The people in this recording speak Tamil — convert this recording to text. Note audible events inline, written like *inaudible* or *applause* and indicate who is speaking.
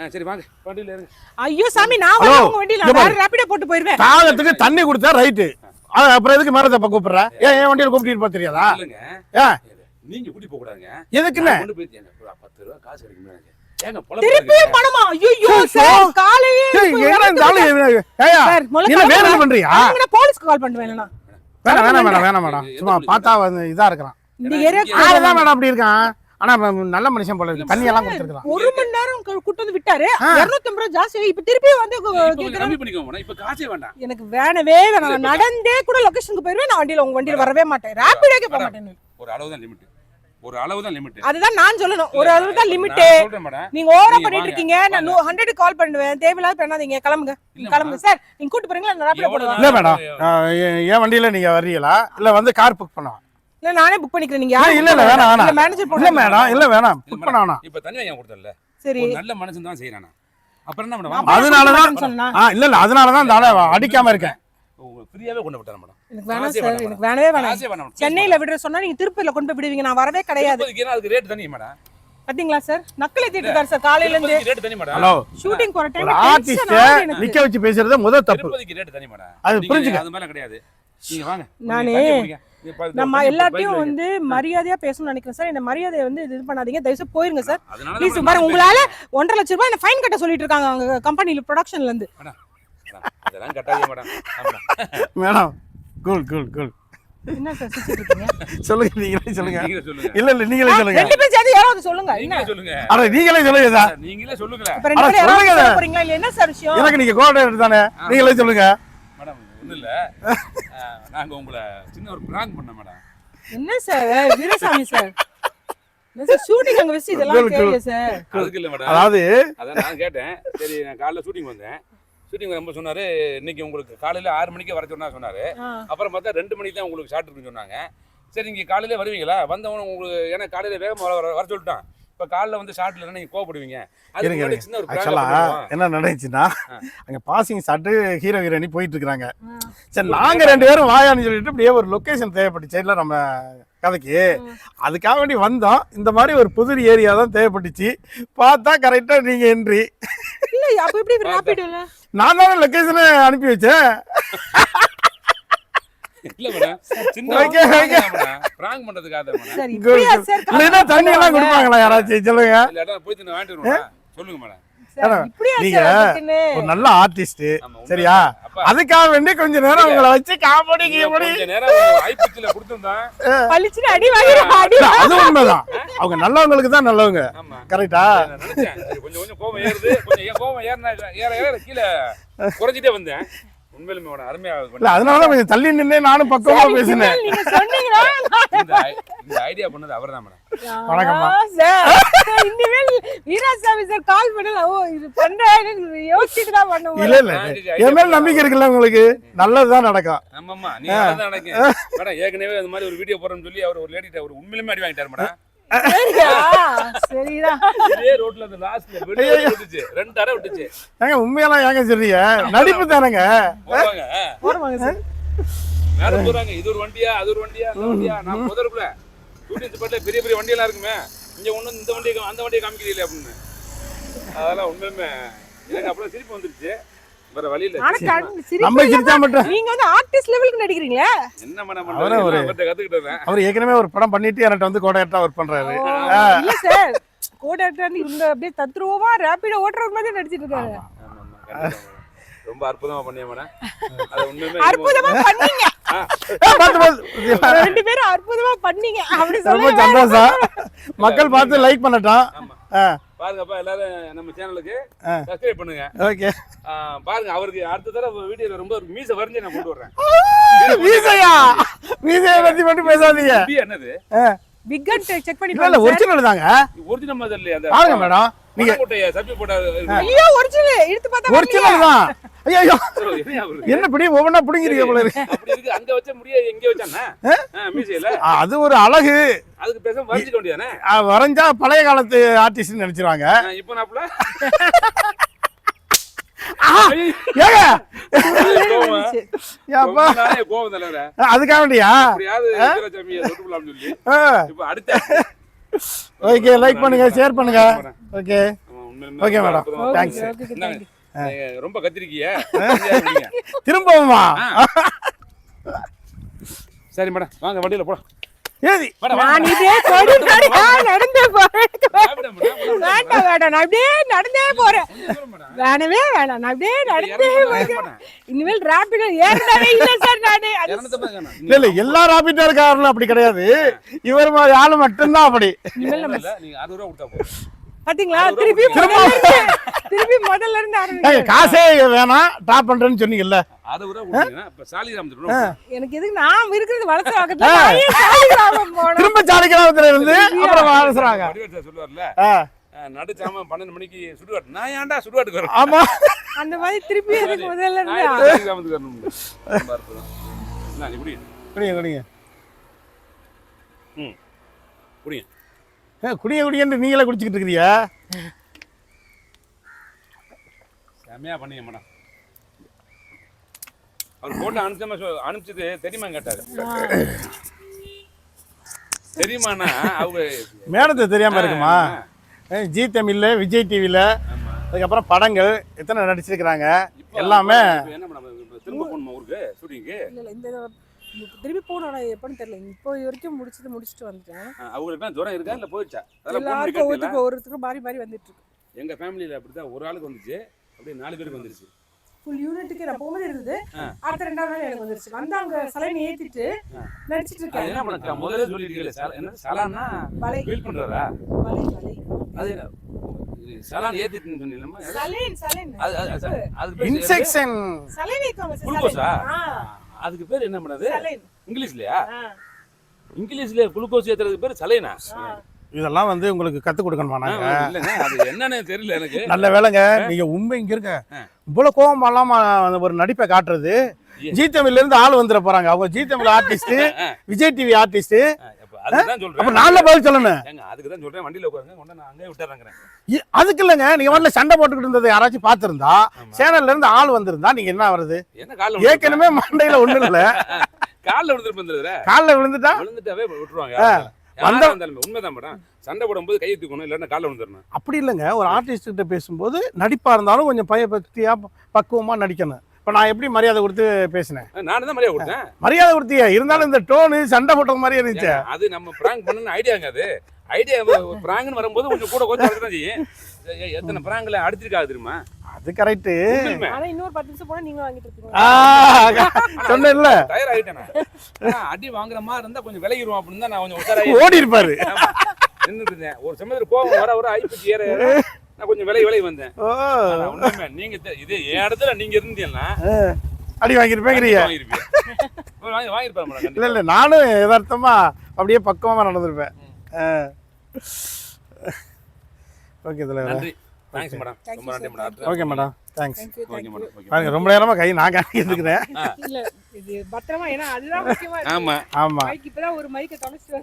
Speaker 1: ஆ, சரி வாங்க. வண்டியில இருங்க
Speaker 2: ஐயோ சாமி நான் வரல உங்க வண்டியில வேற. ரேபிடோ போட்டு போயிருவேன்.
Speaker 3: தாகத்துக்கு தண்ணி கொடுத்தா ரைட்டு அப்புறம் எதுக்கு மேல தப்ப கூப்பிடுற? ஏன் என் வண்டியில கூப்பிட்டு போக தெரியாதா?
Speaker 1: நீங்க கூட்டி போக கூடாதுங்க.
Speaker 3: எதுக்குன்னு
Speaker 1: கொண்டு போய் பத்து ரூபா காசு கிடைக்குமே
Speaker 2: திருப்பியும் பணமா? ஐயோ. சார் காலையிலே
Speaker 3: ஏய், என்ன இந்த ஆளு ஏயா நீ வேற. என்ன பண்றியா?
Speaker 2: நான் போலீஸ்க்கு கால் பண்ணுவேன்
Speaker 3: வேணாம் வேணாம் வேணாம் வேணாம் மேடம் சும்மா? பார்த்தா வந்து இதா இருக்கிறான்
Speaker 2: இந்த ஏரியா
Speaker 3: ஆளுதான் மேடம் அப்படி இருக்கான். ஆனா நல்ல மனுஷன் போல இருக்கு. தண்ணி எல்லாம் கொடுத்துருக்கான்
Speaker 2: ஒரு மணி நேரம் கூட்டு வந்து விட்டாரு. இருநூத்தி ஐம்பது ரூபா ஜாஸ்தி இப்ப திருப்பி வந்து
Speaker 1: இப்ப காசே வேண்டாம்.
Speaker 2: எனக்கு வேணவே வேணாம். நான் நடந்தே கூட லொகேஷனுக்கு போயிருவேன். நான் வண்டியில உங்க வண்டியில வரவே மாட்டேன். ரேபிடோக்கே போக மாட்டேன்
Speaker 1: ஒரு அளவு தான் லிமிட் ஒரு அளவு தான் லிமிட்
Speaker 2: அதுதான் நான் சொல்லணும். ஒரு அளவு தான் லிமிட் நீங்க ஓவரா பண்ணிட்டு இருக்கீங்க. நான் ஹண்ட்ரட் கால் பண்ணுவேன். தேவையில்லாத பண்ணாதீங்க கிளம்புங்க. கிளம்புங்க. சார் நீங்க கூட்டு போறீங்களா? நான் ரேபிடோ போடுவேன்
Speaker 3: இல்ல மேடம். என் வண்டியில நீங்க வர்றீங்களா? இல்ல வந்து கார் புக் பண்ணவா
Speaker 2: இல்ல நானே புக் பண்ணிக்கிறேன். நீங்க
Speaker 3: இல்ல
Speaker 2: யாரும்
Speaker 3: இல்ல இல்ல வேணாம் வேணாம்.
Speaker 2: மேனேஜர்
Speaker 3: இல்ல மேடம் இல்ல வேணாம். புக் பண்ண வேணாம்
Speaker 1: இப்ப தண்ணி வாங்கி கொடுத்தல
Speaker 2: சரி.
Speaker 1: ஒரு நல்ல மனுஷன் தான் செய்யறானா அப்புறம் என்ன மேடம்.
Speaker 3: அதனாலதான்
Speaker 2: சொன்னா.
Speaker 3: ஆ இல்ல இல்ல அதனாலதான் இந்த ஆளை அடிக்காம இருக்கேன்.
Speaker 1: உங்களுக்கு ஃப்ரீயாவே கொண்டு விட்டாரு மேடம்
Speaker 2: எனக்கு வேணாம் சார்
Speaker 1: வேணாம்
Speaker 2: எனக்கு வேணவே வேணாம்.
Speaker 1: வேணாம்
Speaker 2: சென்னையில விடுற சொன்னா நீங்க திருப்பதியில கொண்டு போய் விடுவீங்க. நான் வரவே கிடையாது.
Speaker 1: அதுக்கு ரேட் தனி மேடம்
Speaker 2: பாத்தீங்களா சார் நக்கலை திட்டுறாரு சார் காலையில இருந்து
Speaker 1: ரேட் தனி மேடம்
Speaker 3: ஹலோ
Speaker 2: ஷூட்டிங் போற டைம்
Speaker 3: ஆர்டிஸ்ட நிக்க வச்சு பேசுறது முதல் தப்பு.
Speaker 1: ரேட் தனி மேடம்
Speaker 3: அது புரிஞ்சுக்க.
Speaker 1: அது மேல கிடையாது.
Speaker 2: நானு நம்ம எல்லாத்தையும் வந்து மரியாதையா பேசணும்னு நினைக்கிறேன் சார். இந்த மரியாதையை வந்து இது பண்ணாதீங்க. தயவு செய்து போயிருங்க சார். ப்ளீஸ்
Speaker 1: மேடம்
Speaker 2: பாரு
Speaker 1: நான்
Speaker 2: உங்களால ஒன்றரை லட்சம் ரூபாய் என்ன ஃபைன் கட்ட சொல்லிட்டு இருக்காங்க அவங்க கம்பெனில ப்ரொடக்ஷன்ல இருந்து.
Speaker 1: மேடம்,
Speaker 3: கூல் கூல் கூல்
Speaker 2: என்ன சார்
Speaker 3: சொல்லுங்க நீங்களே சொல்லுங்க. இல்ல இல்ல நீங்களே சொல்லுங்க.
Speaker 2: ரெண்டு பேரும் சேர்ந்து யாராவது சொல்லுங்க. என்ன?
Speaker 1: சொல்லுங்க.
Speaker 3: அட நீங்களே சொல்லுங்க சார்.
Speaker 1: நீங்களே சொல்லுங்களேன்
Speaker 2: இப்ப ரெண்டு
Speaker 3: அட,
Speaker 2: பேரும் யாராவது போறீங்களா? இல்ல என்ன சார் விஷயம்?
Speaker 3: எனக்கு நீங்க கோஆர்டினேட்டர் தானே? நீங்களே சொல்லுங்க.
Speaker 1: ஒண்ணும் இல்ல அஹ், நாங்க உங்களை சின்ன ஒரு பிராங்க் பண்ண மேடம்.
Speaker 2: என்ன சார்? வீரசாமி சார். ஷூட்டிங் அங்க வச்சு இதெல்லாம் சார்.
Speaker 1: அதுக்கு இல்ல மேடம்.
Speaker 3: அதாவது?
Speaker 1: அதான் நான் கேட்டேன். சரி நான் காலைல ஷூட்டிங் வந்தேன். ஷூட்டிங் வரும்போது சொன்னாரு இன்னைக்கு உங்களுக்கு காலையில ஆறு மணிக்கு வர சொன்னா சொன்னாரு. அப்புறம் பார்த்தா ரெண்டு மணிக்கு தான் உங்களுக்கு ஷார்ட் இருக்குன்னு சொன்னாங்க. சரி நீங்க காலையில வருவீங்களா? வந்தவன உங்களுக்கு ஏன்னா காலையில வேகமா வர வர- வர சொல்லிட்டான். இப்ப காலைல வந்து ஷார்ட்ல இல்லைன்னா நீங்க கோவப்படுவீங்க. அதுக்கு
Speaker 3: இருங்க,
Speaker 1: முன்னாடி சின்ன ஒரு prank
Speaker 3: ஆக்சுவலா
Speaker 1: பண்ணுவோம்.
Speaker 3: என்ன நடந்துச்சுன்னா. அங்க பாசிங் சாட்டு ஹீரோ ஹீரோயினி போயிட்டு இருக்காங்க
Speaker 2: ஆ.
Speaker 3: சரி நாங்க ரெண்டு பேரும் வாயான்னு சொல்லிட்டு இப்படியே ஒரு லொகேஷன் தேவைப்பட்டுச்சு. இல்ல நம்ம கதைக்கு. அதுக்காக வேண்டி வந்தோம். இந்த மாதிரி ஒரு புது ஏரியா தான் தேவைப்பட்டுச்சு. பார்த்தா கரெக்டா நீங்க என்ட்ரி நான் தானே லொகேஷனை அனுப்பி வச்சேன்.
Speaker 1: இல்ல மேடம் சின்ன. பிராங்க் பண்றதுக்காக
Speaker 2: சரி இப்படியா சார்
Speaker 3: தண்ணி எல்லாம் கொடுப்பாங்களா யாராச்சும்? சொல்லுங்க.
Speaker 1: போய் வாங்கிட்டு சொல்லுங்க மேடம்.
Speaker 3: நீங்க? ஒரு நல்ல ஆர்டிஸ்ட். சரியா? அதுக்காக வேண்டி கொஞ்ச நேரம் உங்களை வச்சு காமெடி கீமெடி. அது உண்மைதான். அவங்க நல்லவங்களுக்கு தான் நல்லவங்க.
Speaker 1: ஆமா.
Speaker 3: கரெக்டா
Speaker 1: கொஞ்சம் கொஞ்சம் கோவம் ஏறுது. கொஞ்சம் கோவம் ஏறினா ஏற ஏற கீழே குறைஞ்சிட்டே வந்தேன். உண்மையிலுமே மேடம் அருமையா இது
Speaker 3: இல்ல. அதனாலதான் கொஞ்சம் தள்ளி நின்னே நானும் பக்கமா பேசினேன்.
Speaker 1: இந்த இந்த ஐடியா பண்ணது அவர்தான் மேடம்.
Speaker 3: வணக்கம்மா.
Speaker 2: இனிமேல் வீராசாமி சார் கால் பண்ணல. ஓ இது பண்றேன்னு யோசிச்சுட்டு தான் பண்ணுவோம்
Speaker 3: இல்ல இல்ல என் மேல நம்பிக்கை இருக்குல்ல உங்களுக்கு? நல்லதுதான் நடக்கும்.
Speaker 1: ஆமாம்மா நீங்க நினைக்க மேடம் ஏற்கனவே அந்த மாதிரி ஒரு வீடியோ போறோம்னு சொல்லி அவர் ஒரு லேடிட்ட ஒரு உண்மையிலுமே அடி வாங்கிட்டாரு மேடம்.
Speaker 2: சரியா? சரிதான்.
Speaker 1: இதே ரோட்ல அந்த லாஸ்ட்ல வெளியே விட்டுச்சு. ரெண்டு அரை விட்டுச்சு.
Speaker 3: ஏங்க உண்மையெல்லாம் ஏங்க சொல்றீங்க? நடிப்பு தானேங்க?
Speaker 1: போவாங்க
Speaker 2: போடுவாங்க சார்.
Speaker 1: போறாங்க இது ஒரு வண்டியா அது ஒரு வண்டியா அந்த வண்டியா? நான் முதல்ல ஷூட்டிங் ஸ்பாட்ல பெரிய பெரிய வண்டியெல்லாம் இருக்குமே. இங்க ஒண்ணு இந்த வண்டியை அந்த வண்டியை காமிக்கிறீங்களே அப்படின்னு. அதெல்லாம் உண்மையுமே எனக்கு அப்புறம் சிரிப்பு வந்துருச்சு. வேற வழி இல்ல
Speaker 2: ஆனா கண் சிரிப்பு
Speaker 3: நம்ம சிரிச்சா மட்டும்.
Speaker 2: நீங்க வந்து ஆர்டிஸ்ட் லெவலுக்கு நடிக்கிறீங்களே?
Speaker 1: என்ன மேடம்
Speaker 3: அவரே ஒரு-
Speaker 1: கத்துக்கிட்டேன்
Speaker 3: அவர் ஏற்கனவே ஒரு படம் பண்ணிட்டு என்கிட்ட வந்து கோடையட்டா ஒர்க் பண்றாரு.
Speaker 2: இல்ல சார். கோடாக்டர் இவங்க அப்படியே தத்ரூபமா ரேபிடோ ஓட்டுற மாதிரி நடிச்சிட்டு இருக்காரு.
Speaker 1: ரொம்ப அற்புதமா பண்ணிய மேடம். அது உண்மையுமே
Speaker 2: அற்புதமா பண்ணீங்க. ரெண்டு பேரும் அற்புதமா பண்ணீங்க. அப்படி
Speaker 3: ரொம்ப சந்தோஷம். மக்கள் பார்த்து லைக் ஆ.
Speaker 1: பாருங்கப்பா எல்லாரும் நம்ம சேனலுக்கு சப்ஸ்கிரைப் பண்ணுங்க.
Speaker 3: ஓகே.
Speaker 1: பாருங்க அவருக்கு அடுத்த தடவை வீடியோல ரொம்ப ஒரு மீசை வரைஞ்சு நான் கொண்டு வர்றேன். *laughs*
Speaker 3: மீசையா? மீசையை பத்தி மட்டும் பேசாதீங்க.
Speaker 1: இது என்னது?
Speaker 2: பிக் செக் பண்ணி
Speaker 3: இல்ல. ஒரிஜினல் தாங்க.
Speaker 1: ஒரிஜினல் மாதிரி இல்லையா அந்த
Speaker 3: பாருங்க மேடம். நீங்க
Speaker 2: ஐயோ ஒரிஜினல் எடுத்து பார்த்தா
Speaker 3: ஒரிஜினல் தான். ஐயோ
Speaker 1: என்ன
Speaker 3: பிடி ஒவ்வொன்றா பிடிங்கிறீங்க போல இருக்கு.
Speaker 1: அப்படி இருக்கு. அங்க வச்ச முடிய எங்க வச்சானே
Speaker 3: அது ஒரு அழகு.
Speaker 1: அதுக்கு பேசாம வரைஞ்சிக்க வேண்டியதானே?
Speaker 3: வரைஞ்சா பழைய காலத்து ஆர்டிஸ்ட் நினைச்சிருவாங்க.
Speaker 1: இப்போ நாப்புல
Speaker 3: அதுக்காக வேண்டியா? ஓகே லைக் பண்ணுங்க ஷேர் பண்ணுங்க. ஓகே
Speaker 1: ஆமா, உண்மையிலுமே
Speaker 3: Okay,
Speaker 1: ரொம்ப கத்திரிக்கீங்க. *laughs*
Speaker 3: திரும்பவுமா?
Speaker 1: சரி மேடம் வாங்க வண்டியில போலாம்.
Speaker 3: ஏதி
Speaker 1: மேடம்
Speaker 2: நான் இதே கொடி கொடியா நடந்தே போறேன்.
Speaker 1: மேடம்
Speaker 2: வேண்டாம் வேண்டாம். நான் அப்படியே நடந்தே போறேன். வேணவே வேணாம். நான் அப்படியே நடந்தே இனிமேல் ராபிடோ ஏறவே இல்ல சார் நானு. அது
Speaker 3: இல்ல இல்ல எல்லா ராபிட்டர் காரிலும் அப்படி கிடையாது. இவர் மாதிரி ஆளு மட்டும்தான் அப்படி.
Speaker 2: இனிமேல் நம்ம
Speaker 1: நீங்க அறுபது ரூபா கொடுத்தா
Speaker 2: பாத்தீங்களா? திருப்பி திருப்பி முதல்ல இருந்து ஆரம்பிக்கிறேன்.
Speaker 3: காசே வேணாம். ட்ராப் பண்றேன்னு சொன்னீங்கல்ல.
Speaker 1: ரூபா கொடுத்தீங்கன்னா இப்ப சாலிகிராம் திரும்ப
Speaker 2: எனக்கு எதுக்கு? நான் இருக்கிறது வளச பக்கத்துல
Speaker 3: திரும்ப சாலிக்கிராமத்துல இருந்து அப்புறம்
Speaker 1: வடிவேல் சொல்லுவார்ல.
Speaker 3: ஆ,
Speaker 1: அஹ், நடுச்சாம பன்னெண்டு மணிக்கு சுடுகாட்டு நான் ஏன்டா சுடுகாட்டுக்கு வரேன்?
Speaker 3: ஆமா.
Speaker 2: அந்த மாதிரி திருப்பி எதுக்கு முதல்ல
Speaker 1: நான்
Speaker 2: இருந்து
Speaker 1: வரணும் குடிங்க
Speaker 3: குடிங்க.
Speaker 1: ம். குடிங்க.
Speaker 3: ஏ, குடிங்க குடிங்கன்னு நீங்களே குடிச்சிக்கிட்டு இருக்கிறியா
Speaker 1: செம்மையா பண்ணீங்க மேடம். அவர் போட்டோ அனுப்பிச்சமா சொ- அனுப்பிச்சது தெரியுமா கேட்டாரு. தெரியுமாண்ணா? அவங்க
Speaker 3: மேடத்தை தெரியாம இருக்குமா? ஜி தமிழ்ல விஜய் டிவில
Speaker 1: ஆமா.
Speaker 3: அதுக்கப்புறம் படங்கள் எத்தனை நடிச்சிருக்கிறாங்க?
Speaker 1: இப்ப
Speaker 3: எல்லாமே
Speaker 1: திரும்ப போகணுமா ஊருக்கு? ஷூட்டிங்க்கு
Speaker 2: இல்ல இல்ல இந்த திருப்பி போகணும் எப்படின்னு தெரியல. இப்போ வரைக்கும் முடிச்சது முடிச்சுட்டு வந்துட்டேன்.
Speaker 1: அவங்களுக்கு தான் ஜுரம் இருக்கா இல்ல போயிடுச்சா
Speaker 2: எல்லாருக்கும்? ஒவ்வொருத்தருக்கும் ஒவ்வொருத்தருக்கும் மாறி மாறி வந்துட்டு இருக்கு.
Speaker 1: எங்க ஃபேமிலியில அப்படிதான் ஒரு ஆளுக்கு வந்துச்சு. அப்படியே நாலு பேருக்கு வந்துருச்சு.
Speaker 2: ஃபுல் யூனிட்டுக்கு நான் போகும்போது இருந்தது. அடுத்த ரெண்டாவது நாள் எனக்கு வந்துருச்சு. வந்து அங்க சலைனை ஏத்திட்டு நடிச்சிட்டு
Speaker 1: அது என்ன
Speaker 2: இருக்காங்க
Speaker 1: பண்ண முதல்ல சொல்லிருக்கீங்களே சார் என்ன சலான்னா
Speaker 2: வலை.
Speaker 1: ஃபீல் பண்றாரா?
Speaker 2: வலை வலை.
Speaker 1: அது சலான் ஏத்திட்டுன்னு சொன்னீங்களா
Speaker 2: சலைன் சலைன்.
Speaker 1: அது அது-
Speaker 3: இன்செக்ஷன்.
Speaker 2: சலைன்
Speaker 1: குளுக்கோஸா? அதுக்கு பேர் என்ன பண்ணது? இங்கிலீஷ்லயா? இங்கிலீஷ்ல குளுக்கோஸ் ஏத்துறதுக்கு பேர் சலைனா.
Speaker 3: இதெல்லாம் வந்து உங்களுக்கு கத்து கொடுக்கணுமா
Speaker 1: அது என்னன்னு தெரியல எனக்கு.
Speaker 3: நல்ல வேலைங்க நீங்க உண்மை இங்க இருக்க
Speaker 1: ஆ.
Speaker 3: இவ்வளவு கோபம் இல்லாம அந்த ஒரு நடிப்பை காட்டுறது. ஜி தமிழ்ல இருந்து ஆள் வந்துட போறாங்க. அவங்க Zee Tamil artist Vijay TV artist
Speaker 1: அதுக்கு
Speaker 3: இல்லைங்க நீங்க வரல சண்டை போட்டுக்கிட்டு இருந்ததை யாராச்சும் பார்த்திருந்தா சேனல்ல இருந்து ஆள் வந்திருந்தா நீங்க என்ன வருது ஏற்கனவே மண்டையில ஒண்ணு இல்ல.
Speaker 1: காலில் விழுந்துட்டு
Speaker 3: கால்ல விழுந்துட்டா?
Speaker 1: விழுந்துட்டாவே விட்டுருவாங்க
Speaker 3: வந்த-
Speaker 1: உண்மைதான் மேடம். சண்டை போடும்போது கையை தூக்கணும் இல்லைன்னா காலில் விழுந்துடணும்.
Speaker 3: அப்படி இல்லைங்க. ஒரு ஆர்டிஸ்ட் கிட்ட பேசும்போது நடிப்பா இருந்தாலும் கொஞ்சம் பயபக்தியா பக்குவமா நடிக்கணும். இப்ப நான் எப்படி மரியாதை கொடுத்து பேசினேன்?
Speaker 1: நானும் தான் மரியாதை கொடுத்தேன்.
Speaker 3: மரியாதை கொடுத்தியா. இருந்தாலும் இந்த டோனு சண்டை போட்ட மாதிரி இருந்துச்சு.
Speaker 1: அது நம்ம பிராங்க் பண்ணணும்னு ஐடியாங்க அது. ஐடியா பிராங்க்னு வரும்போது கொஞ்சம் கூட கொஞ்சம் எத்தனை பிராங்க்ல அடிச்சிருக்காது தெரியுமா?
Speaker 3: அது கரெக்ட்.
Speaker 2: ஆனா இன்னொரு பத்து நிமிஷம் போனா நீங்க வாங்கிட்டு இருக்கீங்க
Speaker 3: சொன்னேன்ல.
Speaker 1: டயர் ஆயிட்டேன் அடி வாங்குற மாதிரி இருந்தா கொஞ்சம் விலகிடுவோம் அப்படின்னு தான் நான் கொஞ்சம் உஷாராகி *laughs*
Speaker 3: ஓடி இருப்பாரு
Speaker 1: நின்றுட்டு இருந்தேன். ஒரு சமயத்தில் கோவம் வர வர ஐப்பத்தி ஏற நான் கொஞ்சம் விலகி விலகி வந்தேன். உண்மையுமே நீங்க இது என் இடத்துல நீங்க இருந்தீங்கன்னா
Speaker 3: அடி வாங்கியிருப்பேங்கிறீங்க
Speaker 1: வாங்கியிருப்பீங்க. வாங்கி வாங்கியிருப்பாரு மேடம்
Speaker 3: இல்ல இல்ல நானும் யதார்த்தமா அப்படியே பக்குவமா நடந்திருப்பேன். ஓகே தலைவர்.
Speaker 1: நன்றி. தேங்க்ஸ் மேடம் ரொம்ப நன்றி madam
Speaker 3: okay madam thanks
Speaker 1: okay madam
Speaker 3: பாருங்க ரொம்ப நேரமா கை நான் காட்டிட்டு இருக்கிறேன் *laughs*
Speaker 2: இல்ல இது பத்திரமா ஏன்னா அதுதான் முக்கியமா.
Speaker 1: ஆமா.
Speaker 3: ஆமா
Speaker 2: இப்பதான் ஒரு மைக்க தொலைச்சிட்டு